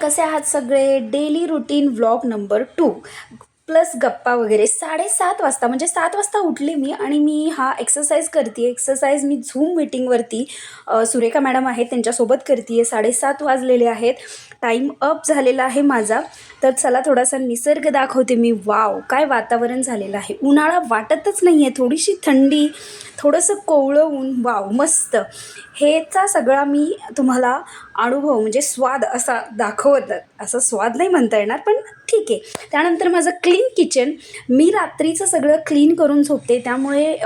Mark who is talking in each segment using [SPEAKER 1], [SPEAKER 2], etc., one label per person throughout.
[SPEAKER 1] कसे आहात सगळे? Daily routine vlog number two plus गप्पा वगैरे साडेसात वाजता म्हणजे सात वाजता उठले मी आणि मी हा एक्सरसाइज करते एक्सरसाइज मी झूम मीटिंगवरती सुरेखा मॅडम आहेत त्यांच्यासोबत करते आहे साडेसात वाजलेले आहेत. टाईम अप झालेला आहे माझा. तर चला थोडासा निसर्ग दाखवते मी. वाव काय वातावरण झालेलं आहे. उन्हाळा वाटतच नाही आहे थोडीशी थंडी थोडंसं कोवळं ऊन. वाव मस्त. हेचा सगळा मी तुम्हाला अनुभव म्हणजे स्वाद असा दाखवत असा स्वाद नाही म्हणता येणार पण ठीक आहे. त्यानंतर माझं क्लीन किचन मी रात्रीचं सगळं क्लीन करून झोपते. त्यामुळे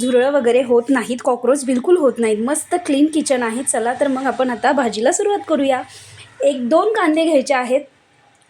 [SPEAKER 1] झुरळं वगैरे होत नाहीत. कॉक्रोच बिलकुल होत नाहीत. मस्त क्लीन किचन आहे. चला तर मग आपण आता भाजीला सुरुवात करूया. एक दोन कांदे घ्यायचे आहेत.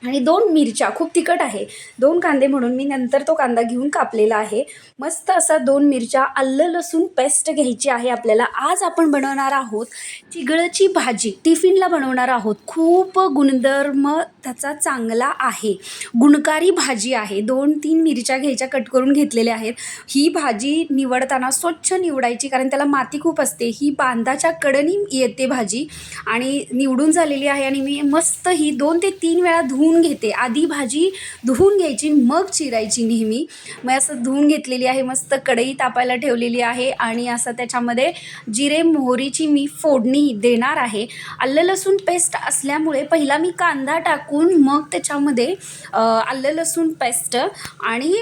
[SPEAKER 1] आणि दोन मिरच्या खूप तिखट आहे. दोन कांदे म्हणून मी नंतर तो कांदा घेऊन कापलेला आहे. मस्त असा दोन मिरच्या आलं लसूण पेस्ट घ्यायची आहे आपल्याला. आज आपण बनवणार आहोत चिगळची भाजी. टिफिनला बनवणार आहोत. खूप गुणधर्म त्याचा चांगला आहे. गुणकारी भाजी आहे. दोन तीन मिरच्या घ्यायच्या कट करून घेतलेल्या आहेत. ही भाजी निवडताना स्वच्छ निवडायची कारण त्याला माती खूप असते. ही बांधाच्या कडनी येते भाजी. आणि निवडून झालेली आहे आणि मी मस्त ही दोन ते तीन वेळा धुवून घेते. आधी भाजी धुवून घ्यायची मग चिरायची नेहमी. मग असं धुवून घेतलेली आहे मस्त कढई तापायला ठेवलेली आहे आणि असं त्याच्यामध्ये जिरे मोहरीची मी फोडणी देणार आहे. आलं लसूण पेस्ट असल्यामुळे पहिला मी कांदा टाकून मग त्याच्यामध्ये आल्लं आलं लसूण पेस्ट आणि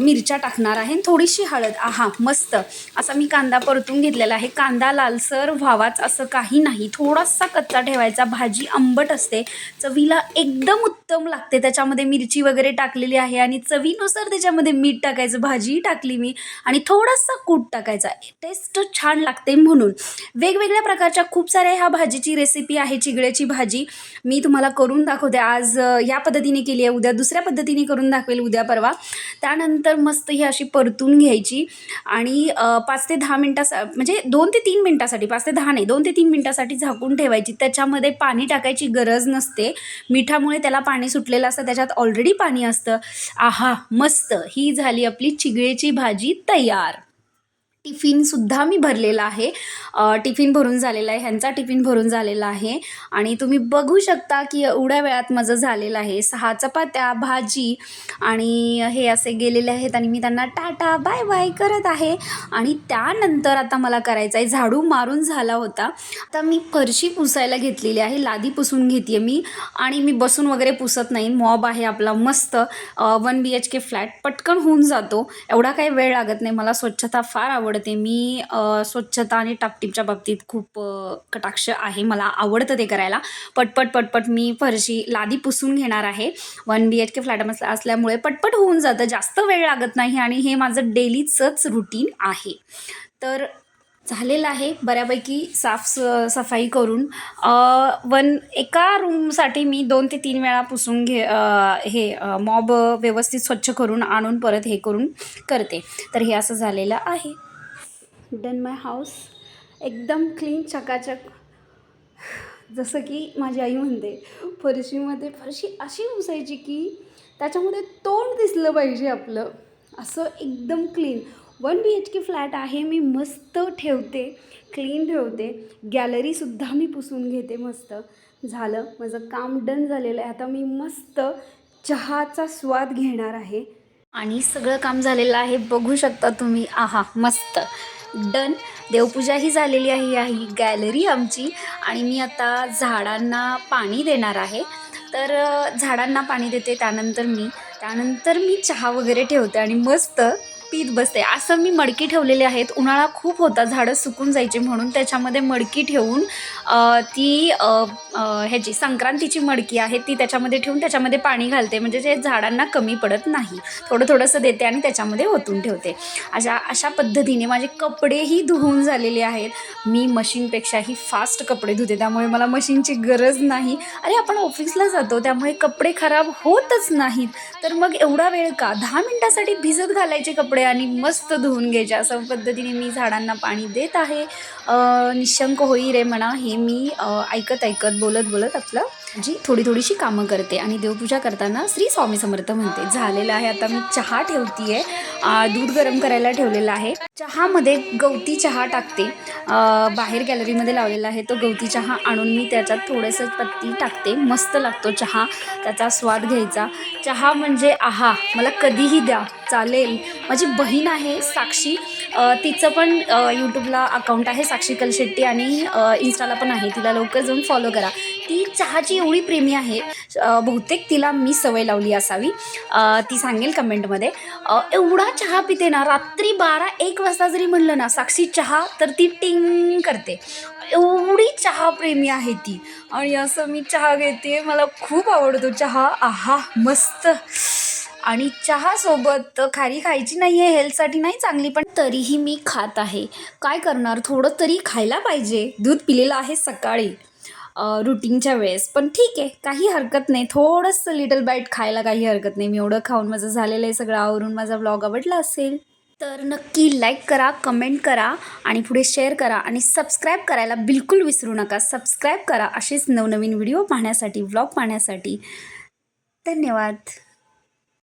[SPEAKER 1] मिरच्या टाकणार आहे थोडीशी हळद. आहा मस्त. असा मी कांदा परतून घेतलेला आहे. कांदा लालसर व्हावाच असं काही नाही. थोडासा कच्चा ठेवायचा. भाजी आंबट असते. चवीला एकदम उत्तम लागते. त्याच्यामध्ये मिरची वगैरे टाकलेली आहे आणि चवीनुसार त्याच्यामध्ये मीठ टाकायचं भाजीही टाकली मी आणि थोडासा कूट टाकायचा. टेस्ट छान लागते म्हणून. वेगवेगळ्या प्रकारच्या खूप साऱ्या ह्या भाजीची रेसिपी आहे चिगळ्याची भाजी. मी तुम्हाला करून दाखवते. आज या ह्या पद्धतीने केली आहे. उद्या दुसऱ्या पद्धतीने करून दाखवेल उद्या परवा. त्यानंतर मस्त ही अशी परतून घ्यायची आणि पाच ते दहा मिनटासा म्हणजे दोन ते तीन मिनटासाठी पाच ते दहा नाही दोन ते तीन मिनटासाठी झाकून ठेवायची. त्याच्यामध्ये पाणी टाकायची गरज नसते. मिठामुळे त्याला पाणी सुटलेलं असतं त्याच्यात ऑलरेडी पाणी असतं. आहा मस्त. ही झाली आपली चिगळेची भाजी तयार. टिफिनसुद्धा मी भरलेला आहे. टिफिन भरून झालेला आहे. ह्यांचा टिफिन भरून झालेला आहे. आणि तुम्ही बघू शकता की एवढ्या वेळात माझं झालेलं आहे. सहा चपात्या भाजी आणि हे असे गेलेले आहेत आणि मी त्यांना टाटा बाय बाय करत आहे. आणि त्यानंतर आता मला करायचं आहे. झाडू मारून झाला होता. आता मी फरशी पुसायला घेतलेली आहे. लादी पुसून घेते मी. आणि मी बसून वगैरे पुसत नाही. मॉब आहे आपला मस्त. One B H K flat पटकन होऊन जातो. एवढा काही वेळ लागत नाही. मला स्वच्छता फार आवडते. मी स्वच्छता आणि टापटीपच्या बाबतीत खूप कटाक्ष आहे. मला आवडतं ते करायला. पटपट पटपट मी फरशी लादी पुसून घेणार आहे. One B H K flat असल्यामुळे पटपट होऊन जातं. जास्त वेळ लागत नाही आणि हे माझं डेलीचंच रुटीन आहे. तर झालेलं आहे. बऱ्यापैकी साफ स- सफाई करून वन एका रूमसाठी मी दोन ते तीन वेळा पुसून घे हे मॉब व्यवस्थित स्वच्छ करून आणून परत हे करून करते. तर हे असं झालेलं आहे. डन माय हाऊस एकदम क्लीन चकाचक. जसं की माझी आई म्हणते फरशीमध्ये फरशी अशी उसायची की त्याच्यामध्ये तोंड दिसलं पाहिजे आपलं. असं एकदम clean. One B H K flat आहे मी मस्त ठेवते क्लीन ठेवते. गॅलरीसुद्धा मी पुसून घेते मस्त. झालं माझं काम डन झालेलं आहे. आता मी मस्त चहाचा स्वाद घेणार आहे. आणि सगळं काम झालेलं आहे बघू शकता तुम्ही. आहा मस्त. डन. देवपूजाही झालेली आहे ही गॅलरी आमची. आणि मी आता झाडांना पाणी देणार आहे. तर झाडांना पाणी देते त्यानंतर मी. त्यानंतर मी चहा वगैरे ठेवते आणि मस्त पीत बसते. असं मी मडकी ठेवलेली आहेत. उन्हाळा खूप होता. झाडं सुकून जायचे म्हणून त्याच्यामध्ये मडकी ठेवून ती ह्याची संक्रांतीची मडकी आहे ती त्याच्यामध्ये ठेवून त्याच्यामध्ये पाणी घालते. म्हणजे जे झाडांना कमी पडत नाही. थोडं थोडंसं देते आणि त्याच्यामध्ये ओतून ठेवते. अशा अशा पद्धतीने माझे कपडेही धुवून झालेले आहेत. मी मशीनपेक्षाही फास्ट कपडे धुते. त्यामुळे मला मशीनची गरज नाही. अरे आपण ऑफिसला जातो. त्यामुळे कपडे खराब होतच नाहीत. तर मग एवढा वेळ का? दहा मिनटासाठी भिजत घालायचे कपडे. कपडे आणि मस्त धुवून घ्यायचे अशा पद्धतीने मी झाडांना पाणी देत आहे निशंक होई रे म्हणा हे मी ऐकत ऐकत बोलत बोलत आपलं जी थोडी थोडीशी कामं करते आणि देवपूजा करताना श्री स्वामी समर्थ म्हणते. झालेलं आहे. आता मी चहा ठेवती आहे दूध गरम करायला ठेवलेलं आहे. चहामध्ये गवती चहा टाकते. बाहेर गॅलरीमध्ये लावलेला आहे. तो गवती चहा आणून मी त्याच्यात थोडंसं पत्ती टाकते. मस्त लागतो चहा. त्याचा स्वाद घ्यायचा. चहा म्हणजे आहा. मला कधीही द्या. चालेल. माझी बहीण आहे साक्षी. तिचं पण यूट्यूबला अकाउंट आहे साक्षी कलशेट्टी आणि इन्स्टाला पण आहे. तिला लवकर जाऊन फॉलो करा. ती चहाची एवढी प्रेमी आहे बहुतेक तिला मी सवय लावली असावी. ती सांगेल कमेंटमध्ये एवढा चहा पिते ना रात्री बारा एक वाजता जरी म्हणलं ना साक्षी चहा तर ती टिंग करते. एवढी चहा प्रेमी आहे ती. आणि असं मी चहा घेते मला खूप आवडतो चहा. आहा मस्त. आणि चहासोबत खारी खायची नाही आहे हेल्थसाठी नाही चांगली पण तरीही मी खात आहे. काय करणार? थोडं तरी खायला पाहिजे. दूध पिलेलं आहे सकाळी रुटीनच्या वेळेस. पण ठीक आहे काही हरकत नाही. थोडंसं लिटल बाईट खायला काही हरकत नाही. मी एवढं खाऊन माझं झालेलं आहे सगळं. आवरून माझा ब्लॉग आवडला असेल तर नक्की लाईक करा कमेंट करा आणि पुढे शेअर करा आणि सबस्क्राईब करायला बिलकुल विसरू नका. सबस्क्राईब करा असेच नवनवीन व्हिडिओ पाहण्यासाठी व्लॉग पाहण्यासाठी. धन्यवाद.